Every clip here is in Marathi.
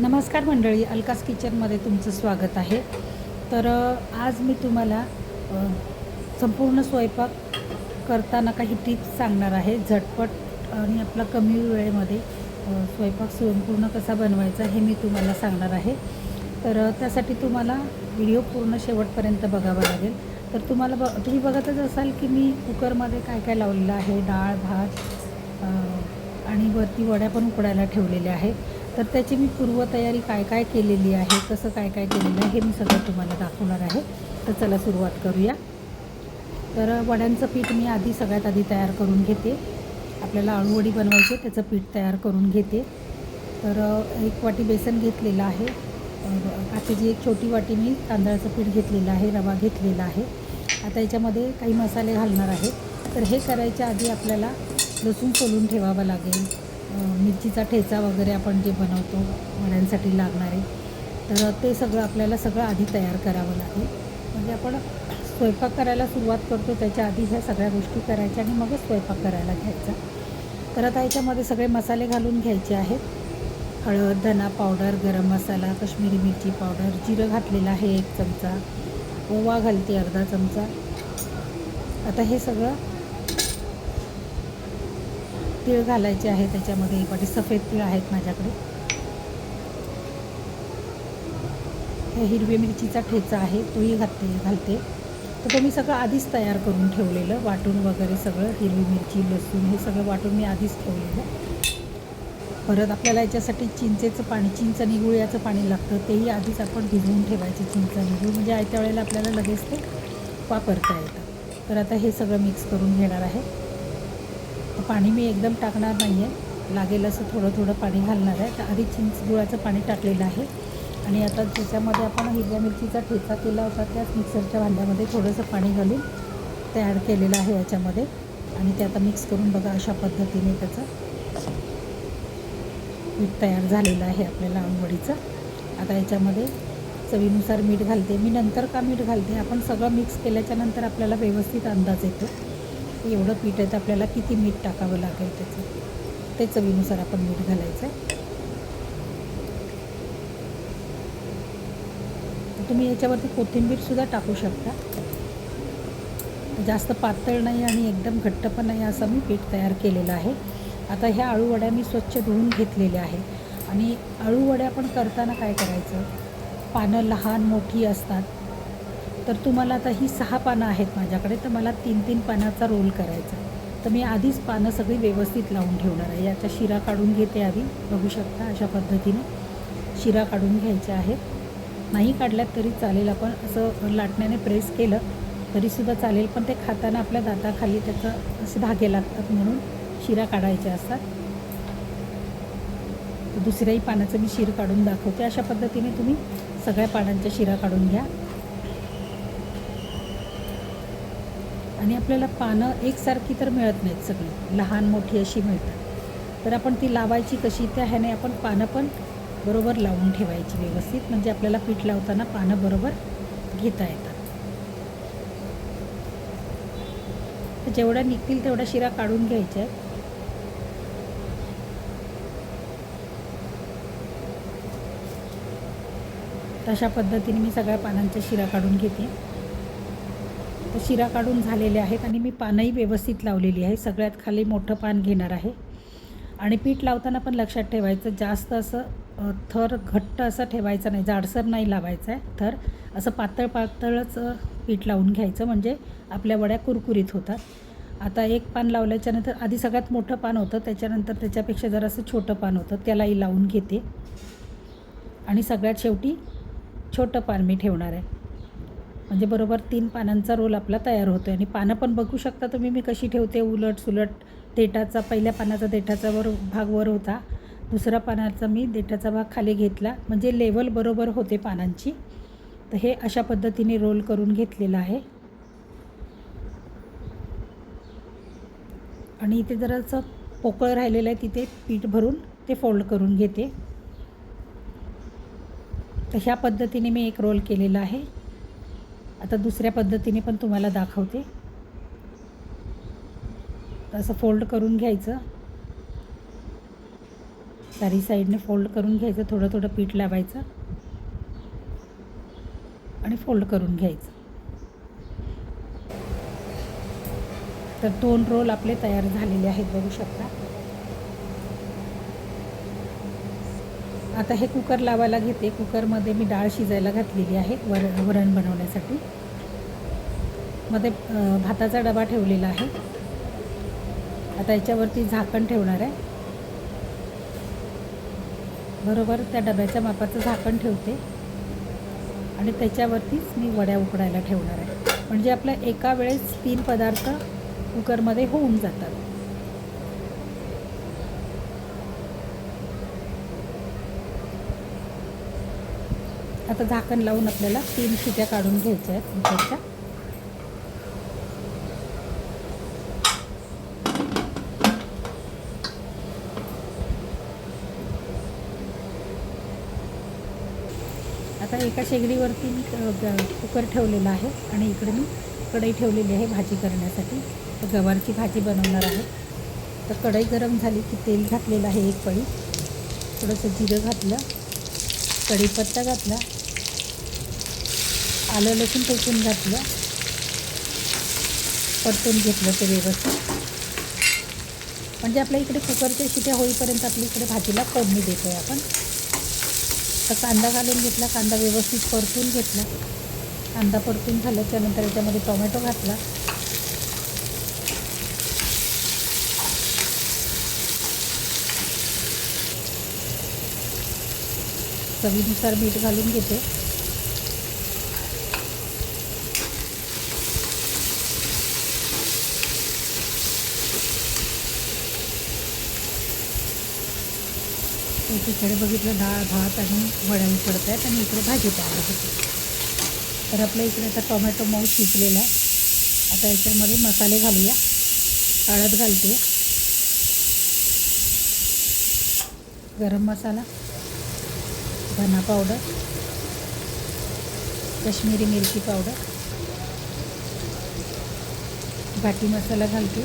नमस्कार मंडळी अलकास किचनमध्ये तुमचं स्वागत आहे. तर आज मी तुम्हाला संपूर्ण स्वयंपाक करताना काही टिप्स सांगणार आहे. झटपट आणि आपला कमी वेळेमध्ये स्वयंपाक स्वयंपूर्ण कसा बनवायचा हे मी तुम्हाला सांगणार आहे. तर त्यासाठी तुम्हाला व्हिडिओ पूर्ण शेवटपर्यंत बघावा लागेल. तर तुम्हाला ब तुम्ही बघतच असाल की मी कुकरमध्ये काय काय लावलेलं आहे. डाळ भात आणि वरती वड्या पण उकडायला ठेवलेल्या आहे तर त्याची मी पूर्वतयारी काय काय केलेली आहे कसं काय काय केलेलं आहे हे मी सगळं तुम्हाला दाखवणार आहे. तर चला सुरुवात करूया. तर वड्यांचं पीठ मी आधी सगळ्यात आधी तयार करून घेते. आपल्याला आळूवडी बनवायची आहे, त्याचं पीठ तयार करून घेते. तर एक वाटी बेसन घेतलेलं आहे. अ, बाकीची एक छोटी वाटी मी तांदळाचं पीठ घेतलेलं आहे रवा घेतलेला आहे. आता याच्यामध्ये काही मसाले घालणार आहे. तर हे करायच्या आधी आपल्याला लसूण सोलून ठेवावं लागेल. मिरचीचा ठेचा वगैरे आपण जे बनवतो वड्यांसाठी लागणारे तर ते सगळं आपल्याला सगळं आधी तयार करावं लागेल. म्हणजे आपण स्वयंपाक करायला सुरुवात करतो त्याच्या आधी ह्या सगळ्या गोष्टी करायच्या आणि मगच स्वयंपाक करायला घ्यायचा. तर आता याच्यामध्ये सगळे मसाले घालून घ्यायचे आहेत. हळद धना पावडर गरम मसाला कश्मीरी मिरची पावडर जिरं घातलेलं आहे एक चमचा ओवा घालते अर्धा चमचा. आता हे सगळं तीळ घालायचे आहे त्याच्यामध्ये एक वाटी सफेद तीळ आहेत माझ्याकडे. हे हिरवी मिरचीचा ठेचा आहे तोही घालते घालते. तर तो मी सगळं आधीच तयार करून ठेवलेलं वाटून वगैरे सगळं हिरवी मिरची लसूण हे सगळं वाटून मी आधीच ठेवलेलं. परत आपल्याला याच्यासाठी चिंचेचं पाणी चिंच निगुळ्याचं पाणी लागतं तेही आधीच आपण भिजवून ठेवायचे चिंच निगुळ म्हणजे आयत्या वेळेला आपल्याला लगेच ते वापरता येतं. तर आता हे सगळं मिक्स करून घेणार आहे. पाणी मी एकदम टाकणार नाही आहे लागेल असं थोडं थोडं पाणी घालणार आहे. तर आधी चिंच गुळाचं पाणी टाकलेलं आहे. आणि आता ज्याच्यामध्ये आपण हिरव्या मिरचीचा ठेचा केला होता त्याच मिक्सरच्या भांड्यामध्ये थोडंसं पाणी घालून ते ॲड केलेलं आहे याच्यामध्ये. आणि ते आता मिक्स करून बघा अशा पद्धतीने त्याचं पीठ तयार झालेलं आहे आपल्याला आंबवडीचं आता याच्यामध्ये चवीनुसार मीठ घालते. मी नंतर का मीठ घालते? आपण सगळं मिक्स केल्याच्यानंतर आपल्याला व्यवस्थित अंदाज येतो. एवढं पीठ आहे तर आपल्याला किती मीठ टाकावं लागेल त्याचं? ते चवीनुसार आपण मीठ घालायचं. आहे तुम्ही याच्यावरती कोथिंबीरसुद्धा टाकू शकता. जास्त पातळ नाही आणि एकदम घट्ट पण नाही असं मी पीठ तयार केलेलं आहे. आता ह्या आळूवड्या मी स्वच्छ धुवून घेतलेल्या आहे आणि आळूवड्या पण करताना काय करायचं? पानं लहान मोठी असतात. तर तुम्हाला आता ही सहा पानं आहेत माझ्याकडे तर मला तीन तीन पानाचा रोल करायचा तर मी आधीच पानं सगळी व्यवस्थित लावून ठेवणार आहे. याचा शिरा काढून घेते आधी. बघू शकता अशा पद्धतीने शिरा काढून घ्यायच्या आहेत. नाही काढल्यात तरी चालेल. आपण असं लाटण्याने प्रेस केलं तरीसुद्धा चालेल. पण ते खाताना आपल्या दाताखाली त्याचं असे धागे लागतात म्हणून शिरा काढायच्या असतात. दुसऱ्याही पानाचं मी शिर काढून दाखवते. अशा पद्धतीने तुम्ही सगळ्या पानांच्या शिरा काढून घ्या. आणि आपल्याला पानं एकसारखी तर मिळत नाहीत सगळी. लहान मोठी अशी मिळतात. तर आपण ती लावायची कशी? त्या ह्याने आपण पानं पण बरोबर लावून ठेवायची व्यवस्थित. म्हणजे आपल्याला पीठ लावताना पानं बरोबर घेता येतात. तर जेवढ्या निघतील तेवढ्या शिरा काढून घ्यायच्या आहेत. तशा पद्धतीने मी सगळ्या पानांच्या शिरा काढून घेते. शिरा काढून झालेले आहेत आणि मी पानंही व्यवस्थित लावलेली आहे. सगळ्यात खाली मोठं पान घेणार आहे. आणि पीठ लावताना पण लक्षात ठेवायचं जास्त असं थर घट्ट असं ठेवायचं नाही. जाडसर नाही लावायचं आहे थर. असं पातळ पातळच पीठ लावून घ्यायचं म्हणजे आपल्या वड्या कुरकुरीत होतात. आता एक पान लावल्याच्यानंतर आधी सगळ्यात मोठं पान होतं. त्याच्यानंतर त्याच्यापेक्षा जरासं छोटं पान होतं. त्यालाही लावून घेते. आणि सगळ्यात शेवटी छोटं पान मी ठेवणार आहे. म्हणजे बरोबर तीन पानांचा रोल आपला तयार होतो आहे आणि पानं पण बघू शकता तुम्ही मी कशी ठेवते उलट सुलट देठाचा पहिल्या पानाचा देठाचा वर भाग वर होता. दुसरा पानाचा मी देठाचा भाग खाली घेतला. म्हणजे लेवल बरोबर होते पानांची. तर हे अशा पद्धतीने रोल करून घेतलेलं आहे. आणि इथे जरासं पोकळ राहिलेलं आहे तिथे पीठ भरून ते फोल्ड करून घेते. तर ह्या पद्धतीने मी एक रोल केलेला आहे. आता दुसऱ्या पद्धतीने पण तुम्हाला दाखवते. असं फोल्ड करून घ्यायचं. चारी साईडने फोल्ड करून घ्यायचं थोडं थोडं पीठ लावायचं. आणि फोल्ड करून घ्यायचं. तर दोन रोल आपले तयार झालेले आहेत बघू शकता. आता हे कुकर लावायला घेते. कुकरमध्ये मी डाळ शिजायला घातलेली आहे वर वरण बनवण्यासाठी. मध्ये भाताचा डबा ठेवलेला आहे. आता याच्यावरती झाकण ठेवणार आहे. बरोबर त्या डब्याच्या मापाचं झाकण ठेवते. आणि त्याच्यावरतीच मी वड्या उकडायला ठेवणार आहे. म्हणजे आपल्या एका वेळेस तीन पदार्थ कुकरमध्ये होऊन जातात. आता झाकण लावून आपल्याला तीन शिट्या काढून घ्यायच्या आहेत कुकरच्या आता एका शेगडीवरती मी कुकर ठेवलेला आहे आणि इकडे मी कढई ठेवलेली आहे भाजी करण्यासाठी. तर गवारची भाजी बनवणार आहे. तर कढई गरम झाली की तेल घातलेलं आहे एक पळी. थोडंसं जिरं घातलं. कढीपत्ता घातला. आलं लसूण ठेचून घातलं. परतून घेतलं ते व्यवस्थित. म्हणजे आपल्या इकडे कुकरच्या शिट्या होईपर्यंत आपल्या इकडे भाजीला फोडणी देतो आहे आपण. तर कांदा घालून घेतला कांदा व्यवस्थित परतून घेतला. कांदा परतून झालं नंतर याच्यामध्ये टोमॅटो घातला. चवीनुसार मीठ घालून घेते. एकीकडे बघितलं डाळ भात आणि वड्या पडत आहेत आणि इकडे भाजी पावडर होते. तर आपल्या इकडे आता टोमॅटो मऊ शिजलेला आहे. आता याच्यामध्ये मसाले घालूया. हळद घालते. गरम मसाला. धना पावडर कश्मीरी मिरची पावडर घाटी मसाला घालते.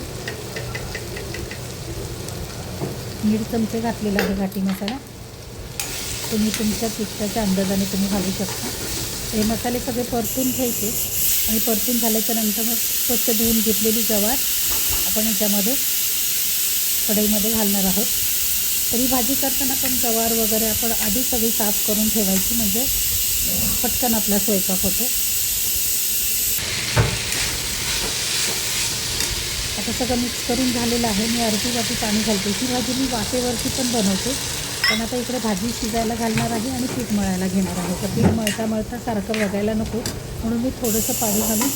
दीड चमचे घातलेला आहे घाटी मसाला. तुम्ही तुमच्या तिखटाच्या अंदाजाने तुम्ही घालू शकता. हे मसाले सगळे परतून घ्यायचे. आणि परतून झाल्याच्यानंतर मग स्वच्छ धुवून घेतलेली गवार आपण याच्यामध्ये कढईमध्ये घालणार आहोत. तरी भाजी करताना पण गवार वगैरे आपण आधी सगळी साफ करून ठेवायची म्हणजे पटकन आपला स्वयंपाक होतो. आता सगळं मिक्स करून झालेलं आहे. मी अर्धी वाटी पाणी घालते. ही भाजी मी वाफेवरती पण बनवते. पण आता इकडे भाजी शिजायला घालणार आहे आणि पीठ मळायला घेणार आहे. तर पीठ मळता मळता सारखं बघायला नको. म्हणून मी थोडंसं पाणी घालून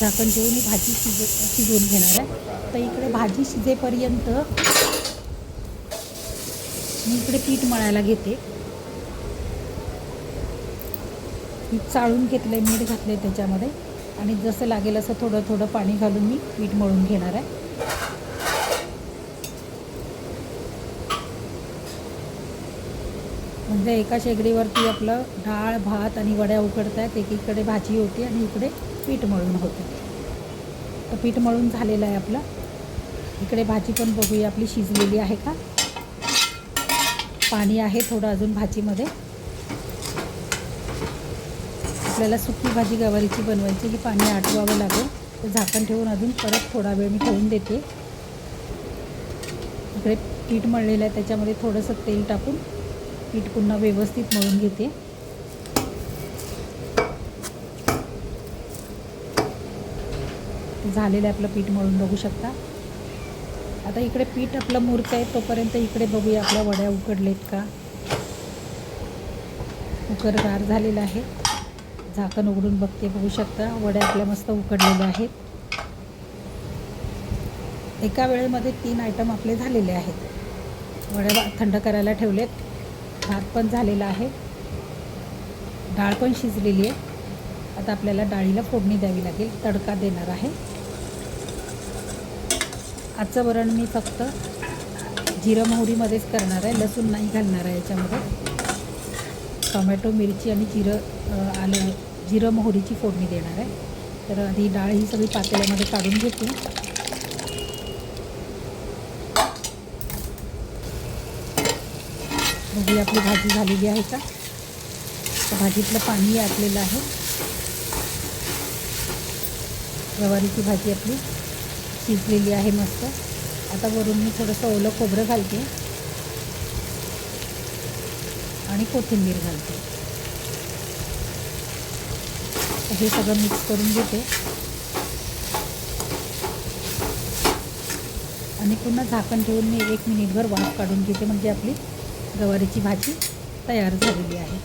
झाकण ठेवून ही भाजी शिज शिजवून घेणार आहे. तर इकडे भाजी शिजेपर्यंत मी इकडे पीठ मळायला घेते. पीठ चाळून घेतलं आहे मीठ घातलं आहे त्याच्यामध्ये. आणि जसं लागेल असं थोडं थोडं पाणी घालून मी पीठ मळून घेणार आहे. म्हणजे एका शेगडीवरती आपलं डाळ भात आणि वड्या उकडत आहेत एकीकडे भाजी होती आणि इकडे पीठ मळून होते. तर पीठ मळून झालेलं आहे आपलं. इकडे भाजी पण बघूया आपली शिजलेली आहे का? पाणी आहे थोडं अजून भाजीमध्ये. आपल्याला सुकी भाजी गवारीची बनवायची की पाणी आटवावं लागेल. तर झाकण ठेवून अजून परत थोडा वेळ मी ठेवून देते. इकडे पीठ मळलेलं आहे त्याच्यामध्ये थोडंसं तेल टाकून पीठ पुन्हा व्यवस्थित मळून घेते. झालेलं आहे आपलं पीठ मळून बघू शकता. आता इकडे पीठ आपलं मुरत आहे तोपर्यंत इकडे बघूया आपल्या वड्या उकडलेत का. उकर गार झालेला आहे. झाकण उघडून बघते बघू शकता. वड्या आपल्या मस्त उकडलेल्या आहेत. एका वेळेमध्ये तीन आयटम आपले झालेले आहेत. वड्या थंड करायला ठेवलेत. भात पण झालेला आहे. डाळ पण शिजलेली आहे. आता आपल्याला डाळीला फोडणी द्यावी लागेल. तडका देणार आहे. आजचं वरण मी फक्त जिरं मोहरीमध्येच करणार आहे लसूण नाही घालणार आहे याच्यामध्ये. टोमॅटो मिरची आणि जिरं आलं जिरं मोहरीची फोडणी देणार आहे. तर आधी डाळ ही सगळी पातेल्यामध्ये काढून घेते. बघूया आपली भाजी झालेली आहे का? भाजीतलं पाणी आटलेलं आहे. गवारीची भाजी आपली शिजलेली आहे मस्त. आता वरून मी थोडंसं ओलं खोबरं घालते. आणि कोथिंबीर घालते. हे सगळं मिक्स करून घेते. आणि पुन्हा झाकण ठेवून मी एक मिनिटभर वाफ काढून घेते. म्हणजे आपली गवारीची भाजी तयार झालेली आहे.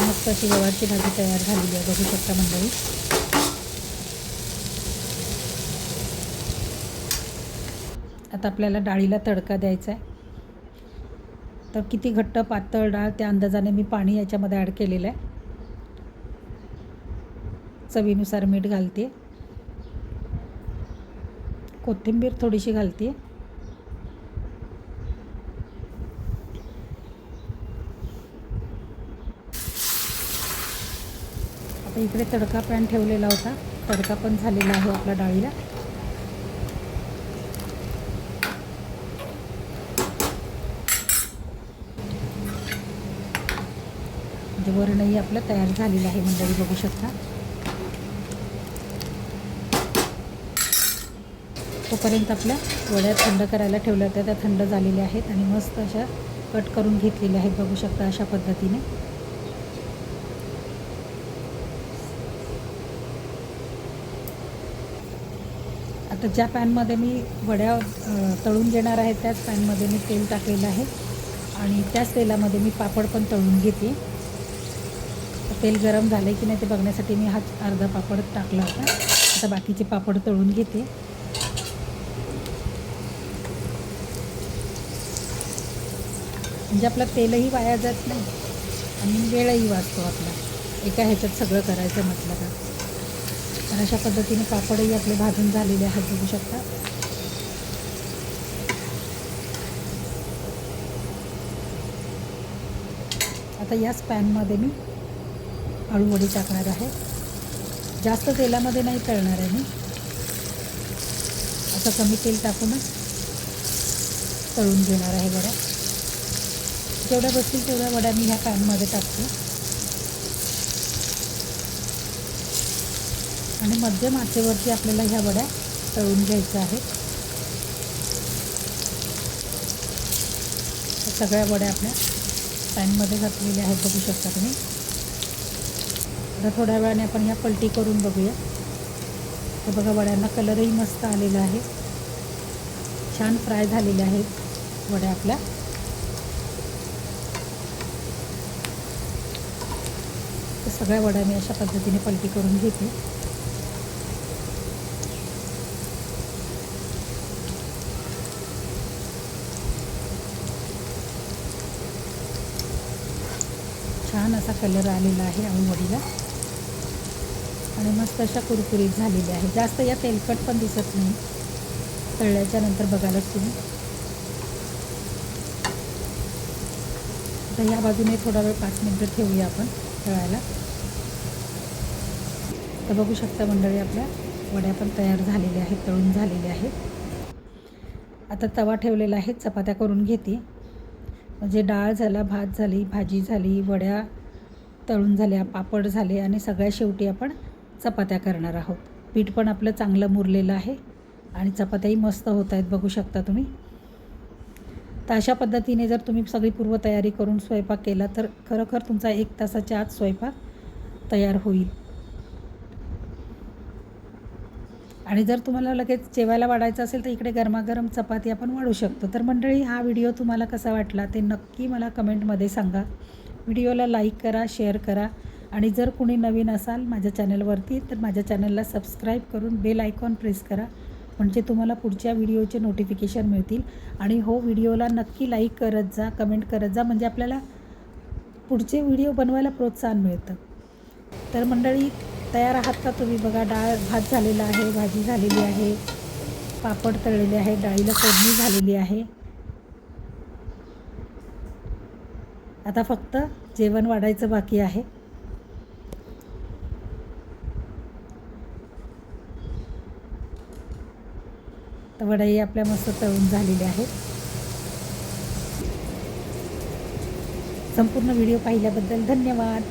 मस्त अशी गवारीची भाजी तयार झालेली आहे. बघू शकता मंडळी. आता आपल्याला डाळीला तडका द्यायचा आहे. तर किती घट्ट पातळ डाळ त्या अंदाजाने मी पाणी याच्यामध्ये ॲड केलेलं आहे. चवीनुसार मीठ घालते. कोथिंबीर थोडीशी घालते. आता इकडे तडका पॅन ठेवलेला होता. तडका पण झालेला आहे आपल्या डाळीला. म्हणजे वरणही आपलं तयार झालेलं आहे मंडळी बघू शकता. तोपर्यंत आपल्या वड्या थंड करायला ठेवल्या होत्या त्या थंड झालेल्या आहेत आणि मस्त अशा कट करून घेतलेल्या आहेत बघू शकता अशा पद्धतीने. आता ज्या पॅनमध्ये मी वड्या तळून घेणार आहे त्याच पॅनमध्ये मी तेल टाकलेलं आहे. आणि त्याच तेलामध्ये मी पापड पण तळून घेते. तेल गरम झाले की नाही ते बघण्यासाठी मी हा अर्धा पापड टाकला होता. आता बाकीचे पापड तळून घेते. म्हणजे आपलं तेलही वाया जात नाही आणि वेळही वाचतो आपला. एका ह्याच्यात सगळं करायचं म्हटलं का? तर अशा पद्धतीने पापडही आपले भाजून झालेले आहेत बघू शकता. आता याच पॅनमध्ये मी अळूवडी टाकणार आहे. जास्त तेलामध्ये नाही तळणार आहे मी. असं कमी तेल टाकूनच तळून घेणार आहे वड्या जेवढ्या बसतील तेवढ्या वड्या मी ह्या पॅनमध्ये टाकते. आणि मध्यम आचेवरती आपल्याला ह्या वड्या तळून घ्यायच्या आहेत. सगळ्या वड्या आपल्या पॅनमध्ये घातलेल्या आहेत बघू शकता तुम्ही. आता थोड्या वेळाने आपण ह्या पलटी करून बघूया. तर बघा वड्यांना कलरही मस्त आलेला आहे. छान फ्राय झालेल्या आहेत वड्या आपल्या. तर सगळ्या वड्या मी अशा पद्धतीने पलटी करून घेते. छान असा कलर आलेला आहे अळूवडीला आणि मस्त अशा कुरकुरीत झालेल्या आहे जास्त या तेलकट पण दिसत नाही. तळल्याच्या नंतर बघायलाच तुम्ही. आता ह्या बाजूने थोडा वेळ पाच मिनटं ठेवूया आपण तळायला. तर बघू शकता मंडळी आपल्या वड्या पण तयार झालेल्या आहेत तळून झालेल्या आहेत. आता तवा ठेवलेला आहे चपात्या करून घेते. म्हणजे डाळ झाला भात झाली भाजी झाली वड्या तळून झाल्या पापड झाले आणि सगळ्या शेवटी आपण चपात्या करणार आहोत. पीठ पण आपलं चांगलं मुरलेलं आहे आणि चपात्याही मस्त होत आहेत. बघू शकता तुम्ही. तर अशा पद्धतीने जर तुम्ही सगळी पूर्वतयारी करून स्वयंपाक केला तर खरोखर तुमचा एक तासाच्या आत स्वयंपाक तयार होईल. आणि जर तुम्हाला लगेच जेवायला वाढायचं असेल तर इकडे गरमागरम चपाती आपण वाढू शकतो. तर मंडळी हा व्हिडिओ तुम्हाला कसा वाटला ते नक्की मला कमेंटमध्ये सांगा. व्हिडिओला लाईक करा शेअर करा. आणि जर कुणी नवीन असाल माझ्या चॅनलवरती तर माझ्या चॅनलला सबस्क्राईब करून बेल आयकॉन प्रेस करा म्हणजे तुम्हाला पुढच्या व्हिडिओचे नोटिफिकेशन मिळतील. आणि हो व्हिडिओला नक्की लाईक करत जा कमेंट करत जा म्हणजे आपल्याला पुढचे व्हिडिओ बनवायला प्रोत्साहन मिळतं. तर मंडळी तयार आहात का तुम्ही? बघा डाळ भात झालेला आहे भाजी झालेली आहे पापड तळलेले आहे डाळीला फोडणी झालेली आहे. आता फक्त जेवण वाढायचं बाकी आहे. तर वडाई आपल्या मस्त तळून झालेल्या आहेत. संपूर्ण व्हिडिओ पाहिल्याबद्दल धन्यवाद.